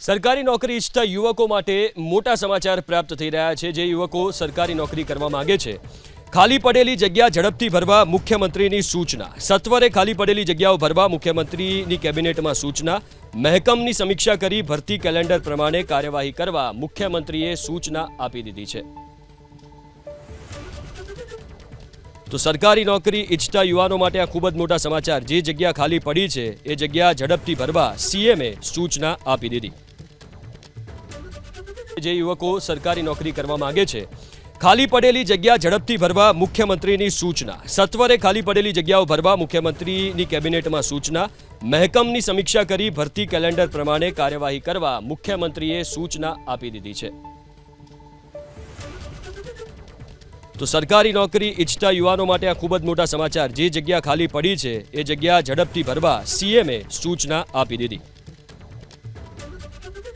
સરકારી નોકરી ઈચ્છતા યુવકો માટે મોટા સમાચાર પ્રાપ્ત થઈ રહ્યા છે, જે યુવકો સરકારી નોકરી કરવા માંગે છે. ખાલી પડેલી જગ્યા ઝડપથી ભરવા મુખ્યમંત્રીની સૂચના. સત્વરે ખાલી પડેલી જગ્યાઓ ભરવા મુખ્યમંત્રીની કેબિનેટમાં સૂચના. મહેકમની સમીક્ષા કરી ભરતી કેલેન્ડર પ્રમાણે કાર્યવાહી કરવા મુખ્યમંત્રીએ સૂચના આપી દીધી છે. તો સરકારી નોકરી ઈચ્છતા યુવાનો માટે આ ખૂબ જ મોટા સમાચાર. જે જગ્યા ખાલી પડી છે, એ જગ્યા ઝડપથી ભરવા સીએમએ સૂચના આપી દીધી. જે યુવકો સરકારી નોકરી કરવા માંગે છે. ખાલી પડેલી જગ્યા ઝડપથી ભરવા મુખ્યમંત્રીની સૂચના. સત્વરે ખાલી પડેલી જગ્યાઓ ભરવા મુખ્યમંત્રીની કેબિનેટમાં સૂચના. મહેકમની સમીક્ષા કરી ભરતી કેલેન્ડર પ્રમાણે કાર્યવાહી કરવા મુખ્યમંત્રીએ સૂચના આપી દીધી છે. તો સરકારી નોકરી ઈચ્છતા યુવાનો માટે આ ખૂબ જ મોટા સમાચાર. જે જગ્યા ખાલી પડી છે, એ જગ્યા ઝડપથી ભરવા સીએમએ સૂચના આપી દીધી.